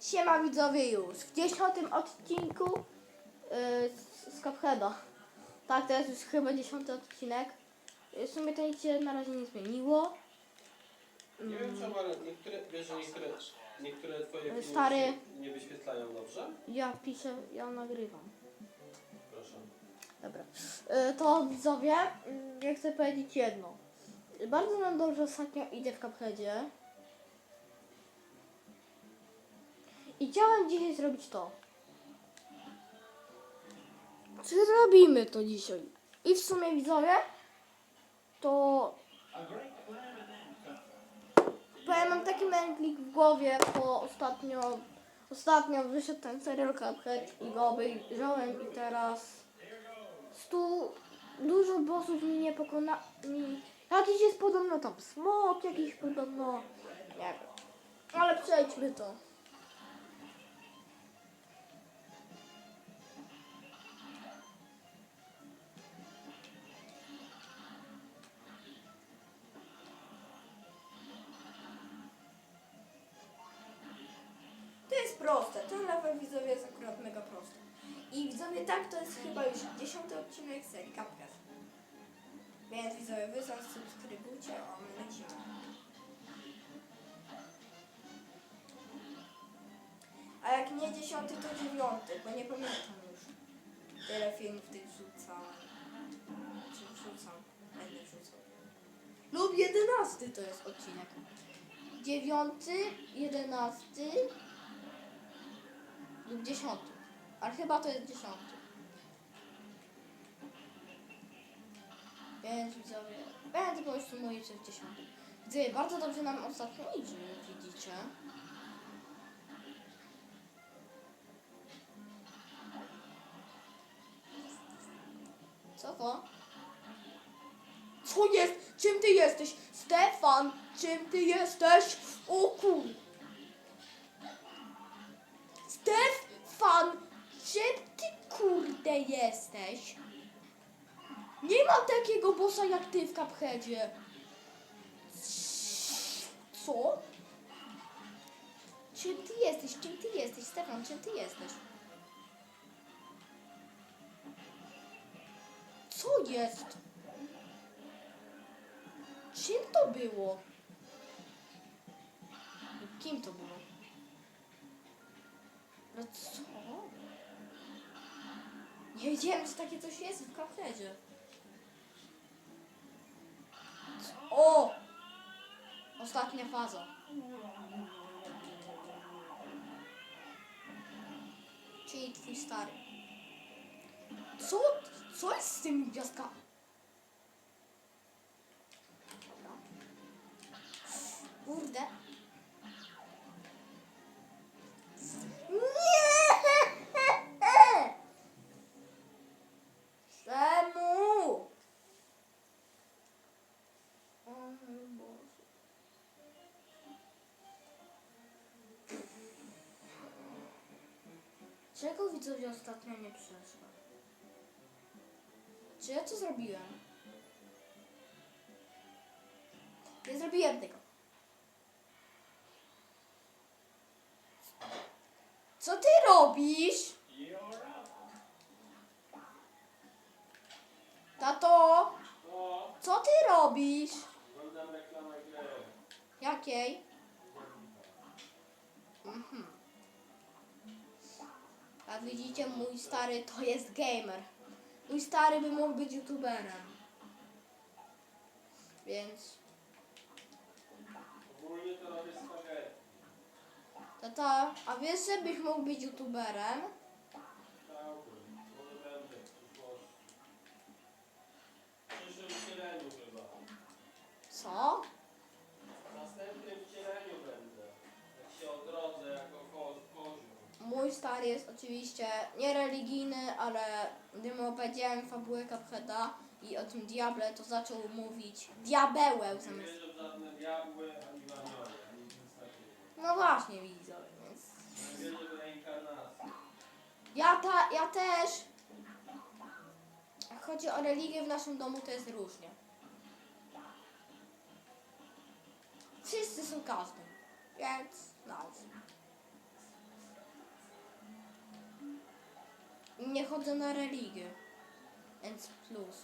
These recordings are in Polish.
Siema widzowie już w dziesiątym odcinku yy, z, z Cupheada. Tak, to jest już chyba dziesiąty odcinek. W sumie to nic się na razie nie zmieniło. Nie wiem czemu, ale niektóre, wiesz, że niektóre, niektóre twoje filmy Stary. się nie wyświetlają dobrze? Ja piszę, ja nagrywam. Proszę. Dobra. Yy, to widzowie, yy, ja chcę powiedzieć jedno. Bardzo nam dobrze ostatnio idzie w Cupheadzie. I chciałem dzisiaj zrobić to. Czy zrobimy to dzisiaj? I w sumie widzowie, to bo ja mam taki mętlik w głowie, bo ostatnio, ostatnio wyszedł ten serial Cuphead i go obejrzałem i teraz stu dużo bossów mi nie pokona... Mi, jakiś jest podobno tam smok, jakiś podobno... Nie wiem. Ale przejdźmy to. Proste. Ten level widzowie jest akurat mega prosty. I widzowie tak, to jest chyba już dziesiąty odcinek serii Cuphead. Więc widzowie wy zasubskrybujcie, a my lecimy. A jak nie dziesiąty, to dziewiąty, bo nie pamiętam już. Tyle filmów tych wrzucałem. Czy wrzucam? Będę wrzucał. Lub jedenasty to jest odcinek. Dziewiąty, jedenasty lub dziesiąty. Ale chyba to jest dziesiąty. Więc widzowie, będę po prostu mówić, że jest dziesiąty. Widzowie, bardzo dobrze nam ostatnio idzie, widzicie. Co to? Co jest? Czym ty jesteś? Stefan, czym ty jesteś? O kur... Stefan, czym ty kurde jesteś? Nie ma takiego bossa jak ty w Cupheadzie. Co? Czym ty jesteś? Czym ty jesteś? Stefan, czym ty jesteś? Co jest? Czym to było? Kim to było? No co? Nie wiedziałem, że takie coś jest w Cupheadzie. O! Ostatnia faza. Czyli twój stary. Co? Co jest z tymi gwiazdkami? Kurde. Czego widzowie ostatnio nie przeszło? Czy ja to zrobiłem? Nie zrobiłem tego. Co ty robisz? Tato, co ty robisz? oglądam. Jakiej? Mhm. Jak widzicie, mój stary to jest gamer. Mój stary by mógł być youtuberem. Więc, Ogólnie to robię spaghetti. tata, a wiesz, że byś mógł być youtuberem? Chciałbym, może będę w przyszłości. W przyszłym wcieleniu chyba. Co? Stary jest oczywiście niereligijny, ale gdy mu opowiedziałem fabułę Cupheada i o tym diable, to zaczął mówić diabełę zamiast... No właśnie, widzę, więc... Ja, ta, ja też. Jak chodzi o religię w naszym domu, to jest różnie. Wszyscy są każdym, więc nice. Nie chodzę na religię. Więc plus.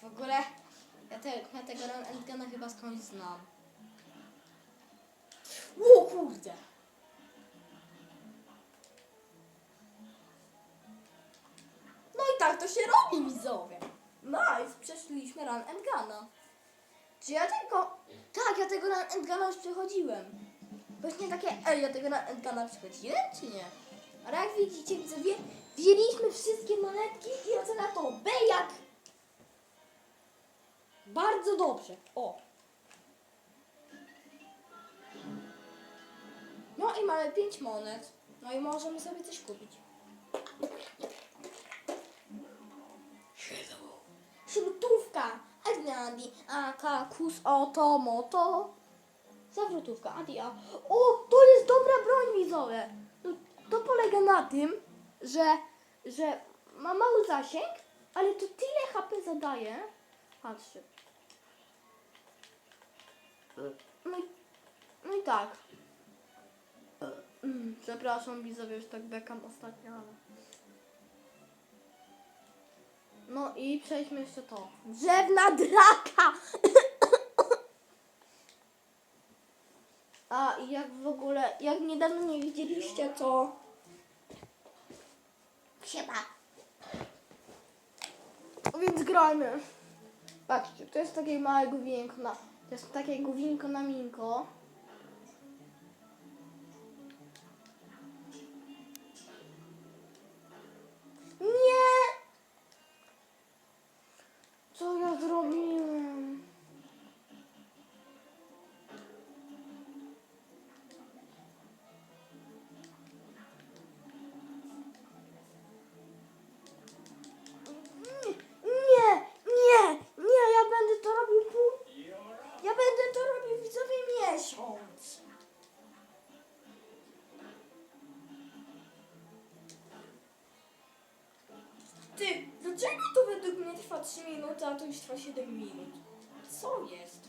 W ogóle ja, te, ja tego Endgana chyba skądś znam. O kurde! No i tak to się robi, widzowie. Nice, przeszliśmy run Endgana. Czy ja tego... Tego run Endgana już przechodziłem. Właśnie takie, ej, ja tego run Endgana przechodziłem, czy nie? Ale jak widzicie, widzowie, wzięliśmy wszystkie monetki i ocena to B jak... Bardzo dobrze. O. No i mamy 5 monet. No i możemy sobie coś kupić. Adnadi, aka, kus, oto, moto. Zawrotówka, adia. O, to jest dobra broń widzowie. No, to polega na tym, że, że ma mały zasięg, ale to tyle HP zadaje. Patrzcie. No i, no i tak. Mm, Przepraszam widzowie, już tak bekam ostatnio, ale... No i przejdźmy jeszcze to. Drzewna draka! A i jak w ogóle, jak niedawno nie widzieliście, to... Siema. Więc grajmy. Patrzcie, to jest takie małe główinko na... To jest takie główinko na minko. Trwa 3 minuty, a to już trwa 7 minut? Co jest?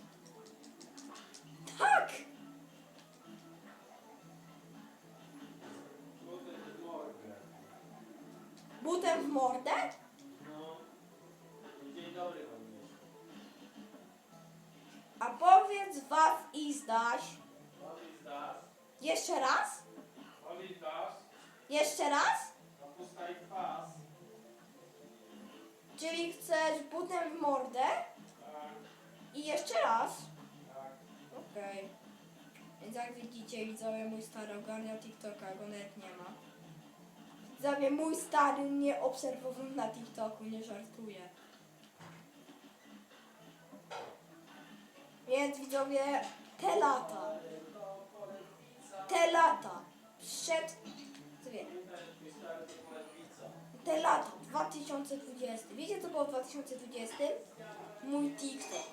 Tak! Buty w mordę. Butem w mordę? No. Dzień dobry jeszcze. A powiedz was i zdaś. Powiedz das. Jeszcze raz? Powiedz das. Jeszcze raz? Czyli chcesz butem w mordę? I jeszcze raz? Okej. Więc jak widzicie, widzowie, mój stary ogarniał TikToka, go nawet nie ma. Widzowie, mój stary mnie obserwował na TikToku, nie żartuję. Więc widzowie, te lata, te lata, przed, te lata, 2020. Wiecie co było w 2020? Mój TikTok.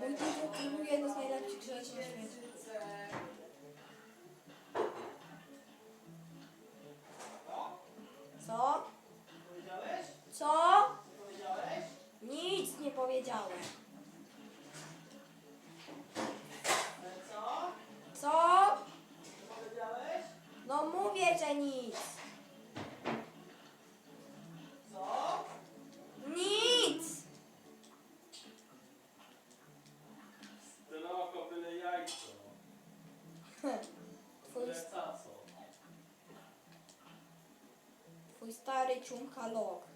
Mój TikTok to był jedno z najlepszych rzeczy na świecie. Co? Co? Nic nie powiedziałem. Twój stary ciumka